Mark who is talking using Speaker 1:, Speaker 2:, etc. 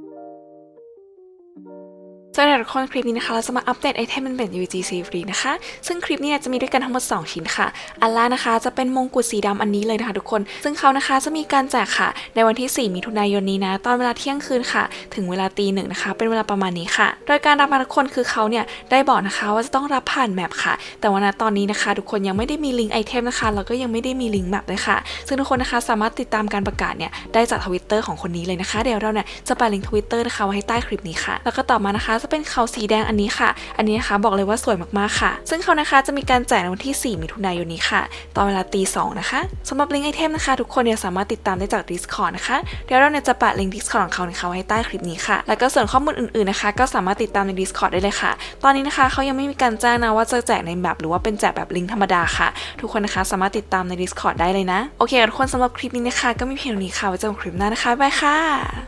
Speaker 1: thank you สวัสดีทุกคนคลิปนี้นะคะ เราจะมาอัปเดตไอเทมมันเป็น UGC ฟรีนะคะ ซึ่งคลิปนี้จะมีด้วยกันทั้งหมด 2 ชิ้นค่ะ อันแรกนะคะจะเป็นมงกุฎสีดำอันนี้เลยนะคะทุกคน ซึ่งเขานะคะจะมีการแจกค่ะ ในวันที่ 4 มิถุนายนนี้นะ ตอนเวลาเที่ยงคืนค่ะ ถึงเวลาตีหนึ่งนะคะ เป็นเวลาประมาณนี้ค่ะ โดยการรับมาทุกคนคือเขาเนี่ยได้บอกนะคะว่าจะต้องรับผ่านแมปค่ะ แต่ว่าณตอนนี้นะคะ ทุกคนยังไม่ได้มีลิงก์ไอเทมนะคะ แล้วก็ยังไม่ได้มีลิงก์แมปเลยค่ะ ซึ่งทุกคนนะคะสามารถติดตามการประกาศเนี่ยได้จากทวิตเตอร์ของคนนี้เลยนะคะ เดี๋ยวเราเนี่ยจะแปลิงก์ทวิตเตอร์นะคะไว้ให้ใต้คลิปนี้ค่ะ แล้วก็ต่อมานะคะจะเป็นเขาสีแดงอันนี้ค่ะ อันนี้นะคะบอกเลยว่าสวยมากๆค่ะ ซึ่งเขานะคะจะมีการแจกในวันที่ 4 มิถุนายนนี้ค่ะ ตอนเวลาตีสองนะคะสำหรับลิงก์ไอเทมนะคะ ทุกคนเนี่ยสามารถติดตามได้จาก Discord นะคะ เดี๋ยวเราเนี่ยจะแปะลิงก์ Discord ของเขานะคะไว้ให้ใต้คลิปนี้ค่ะ แล้วก็ส่วนข้อมูลอื่นๆนะคะ ก็สามารถติดตามใน Discord ได้เลยค่ะ ตอนนี้นะคะเขายังไม่มีการแจ้งนะว่าจะแจกในแบบหรือว่าเป็นแจกแบบลิงก์ธรรมดาค่ะ ทุกคนนะคะสามารถติดตามใน Discord ได้เลยนะ โอเคทุกคนสำหรับคลิปนี้นะคะ ก็มีเพียงนี้ค่ะไว้เจอกันคลิปหน้านะคะบายค่ะ